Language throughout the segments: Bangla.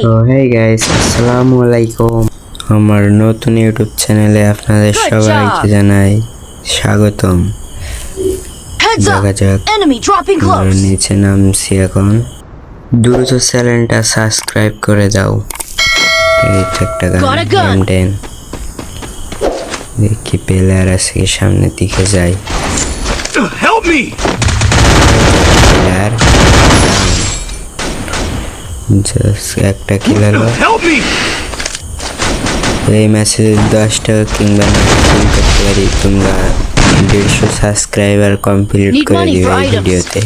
তো হেই গাইস আসসালামু আলাইকুম আমার নতুন ইউটিউব চ্যানেলে আপনাদের সবাইকে জানাই স্বাগতম। দেখা যাক! নিচে নামছি এখন। দ্রুত চ্যানেলটা সাবস্ক্রাইব করে দাও। এই তো একটা gun Got a gun. M ten দেখি প্লেয়ার আছে কি সামনের দিকে যাই Help me! প্লেয়ার জাস্ট একটা কিল হলো। এই ম্যাচে দশ টাকা কিংবা কিল করতে পারি। তোমরা দেড়শো সাবস্ক্রাইবার কমপ্লিট করে দিবে এই ভিডিওতে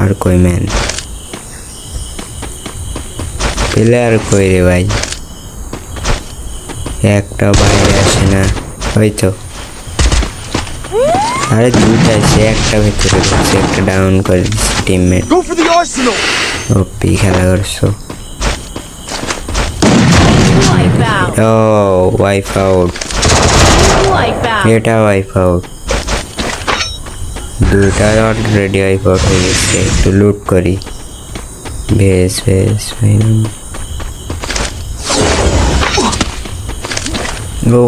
আর কই ম্যান প্লেয়ার কই রে ভাই? একটা বাইরে আসে না। ওই তো। আরে দুইটা আছে একটা ভেতরে ঢুকছে একটা ডাউন করে দিচ্ছে teammate Go for the arsenal! OP খেলা করছ Wipe out! ও ওয়াইফ আউট Wipe out! এটা ওয়াইফ আউট দুটা অলরেডি ওয়াইফ আউট হয়ে গেছে একটু লুট করি বেশ বেশ ও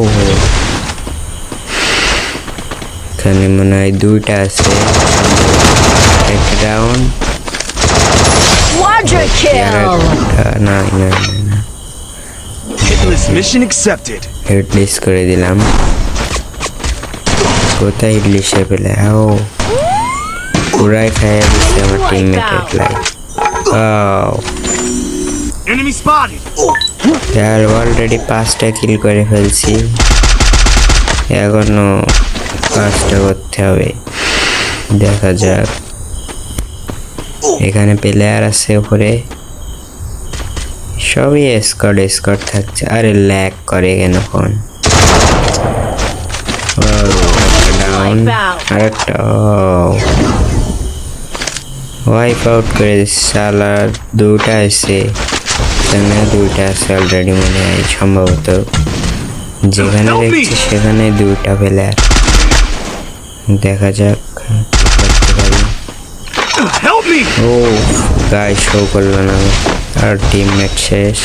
এখানে মনে হয় দুইটা আছে। একটা রাউন্ড Quadra না. হেডলিস করে দিলাম। কোথায় ইডলিশে পেলে? ও। পুরাই খাইয়া দিচ্ছে আমার টিমমেট ও Enemy spotted! আর অলরেডি পাঁচটা কিল করে ফেলছি। এখনও পাঁচটা করতে হবে। দেখা যাক। এখানে প্লেয়ার আছে উপরে। সবই স্কট স্কট থাকছে। আরে ল্যাক করে কেন ফোন ডাউন. আরেকটা ওয়াইপ আউট করে দিচ্ছে। সালা দুটা আছে। এখানে দুইটা আছে অলরেডি মনে হয় সম্ভবত। যেখানে দেখছি সেখানে দুইটা প্লেয়ার দেখা যাক। ও গায়ে শো করল না। আর টিমমেট শেষ।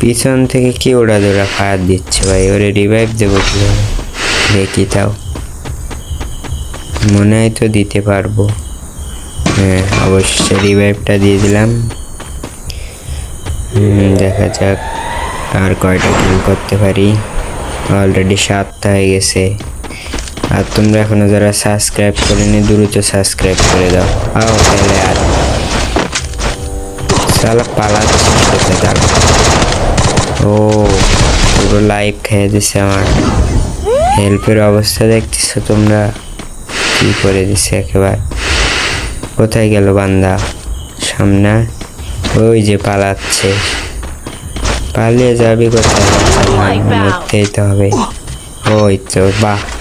পিছন থেকে কি ওরা দৌড়া ফায়ার দিচ্ছে ভাই? ওরে রিভাইভ দেবো কীভাবে? দেখি তাও। মনে হয় তো দিতে পারব। হ্যাঁ অবশ্যই রিভাইভটা দিয়ে দিলাম। দেখা যাক। আর কয়টা কিল করতে পারি? অলরেডি সাতটা হয়ে গেছে। আর তোমরা এখনও যারা সাবস্ক্রাইব করেনি দ্রুত সাবস্ক্রাইব করে দাও। আও তাহলে আর সালা পালাচ্ছিস কোথায় ও পুরো লাইভ খেয়ে দিছে আমার। হেল্পের অবস্থা দেখতেছো তোমরা? কি করে দিছে একেবারে? কোথায় গেল বান্দা? সামনে? ওই যে পালাচ্ছে। পালিয়ে যাবি কোথায়? Out. মরতেই তো হবে। ওই তো বাহ।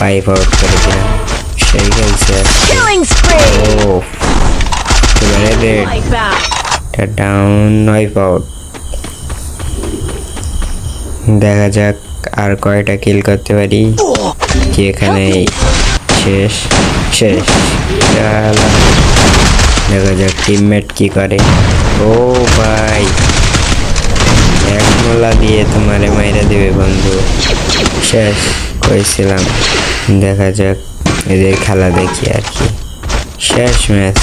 পাইপ আউট করে দিলাম সেই spree! ও এবারে রেড ডাউন ওয়াইপ আউট দেখা যাক আর কয়টা কিল করতে পারি। কি এখানে শেষ? শেষ। দেখা যাক টিমমেট কি করে। ও ভাই। এক মোলা দিয়ে তোমারে মাইরা দেবে বন্ধু। শেষ কইছিলাম। দেখা যাক এদের খেলা দেখি আর কি। শেষ ম্যাচ